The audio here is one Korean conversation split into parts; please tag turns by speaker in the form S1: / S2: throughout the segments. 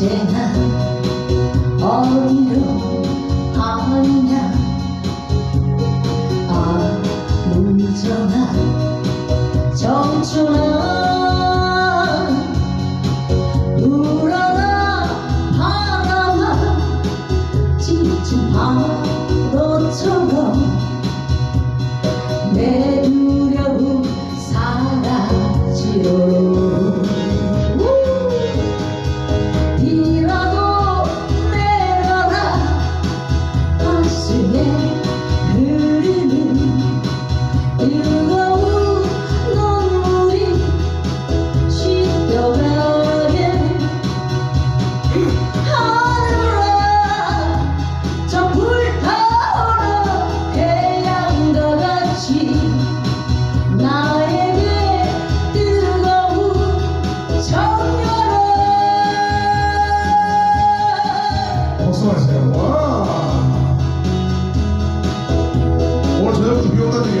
S1: 언제나 아, 어디로 가느냐. 아 무정한 정초한 우러나 바다와 짙은 파도처럼 내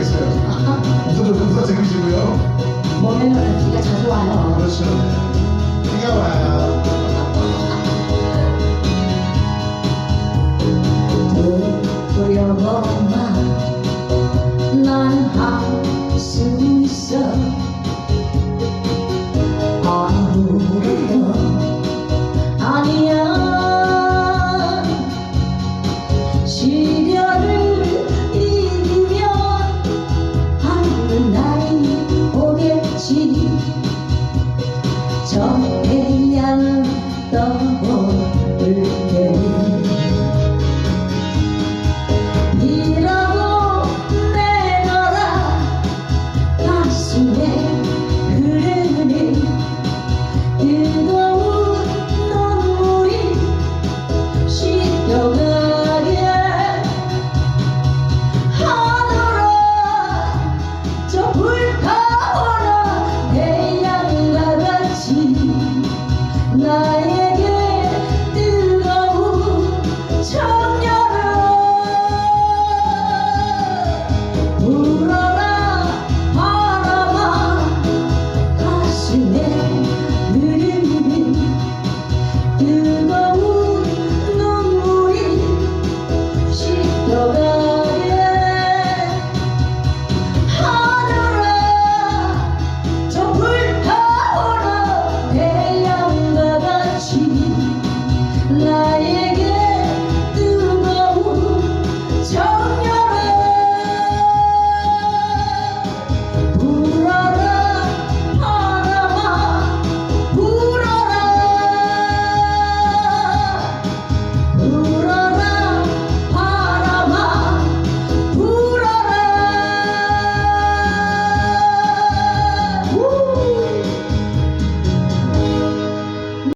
S2: 되겠어요. 웃어도 웃어 재미시고요.
S1: 몸에는 비가 자주 와요.
S2: 그렇죠.
S1: 什